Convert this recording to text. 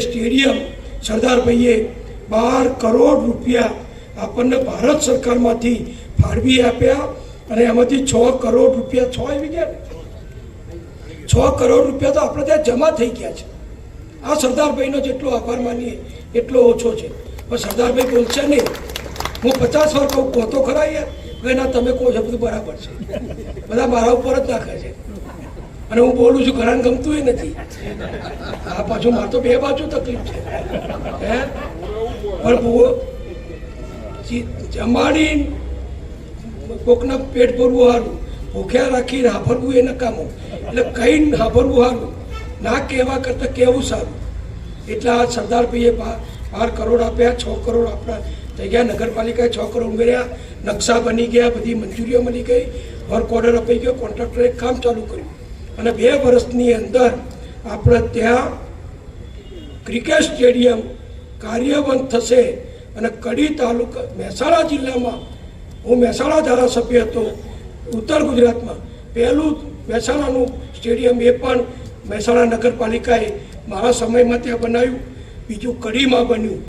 Stadium સરદારભાઈએ બાર કરોડ રૂપિયા આપણને ભારત સરકારમાંથી ફાળવી આપ્યા અને એમાંથી છ કરોડ રૂપિયા, છ આવી ગયા છ કરોડ રૂપિયા તો આપણે ત્યાં જમા થઈ ગયા છે. આ સરદારભાઈનો જેટલો આભાર માનીએ, એટલો ઓછો છે. પણ સરદારભાઈ બોલશે નહીં. હું પચાસ વાર કહું, કહો તો ખરા યાર. ના, તમે કહો છો બધું બરાબર છે. બધા મારા ઉપર જ નાખે છે. અને હું બોલું છું ઘણાને ગમતું નથી. આ પાછું મારે બે બાજુ તકલીફ છે. હે? પણ જમાડી કોકના પેટ ભરવું સારું ભૂખ્યા રાખી હાફરવું એ નકામું. એટલે કઈ હાફરવું સારું ના કહેવા કરતાં કહેવું સારું. એટલે આ સરદાર ભાઈએ બાર કરોડ આપ્યા, છ કરોડ આપણા થઈ ગયા, નગરપાલિકાએ છ કરોડ ઉમેર્યા, નકશા બની ગયા, બધી મંજૂરીઓ મળી ગઈ, વર્ક ઓર્ડર અપાઈ ગયો, કોન્ટ્રાક્ટરે કામ ચાલુ કર્યું. અને બે વર્ષની અંદર આપણે ત્યાં ક્રિકેટ સ્ટેડિયમ કાર્યવંત થશે અને કડી તાલુકા મહેસાણા જિલ્લામાં, હું મહેસાણા ધારાસભ્ય હતો, ઉત્તર ગુજરાતમાં. પહેલું મહેસાણાનું સ્ટેડિયમ એ પણ મહેસાણા નગરપાલિકાએ મારા સમયમાં ત્યાં બનાવ્યું, બીજું કડીમાં બન્યું.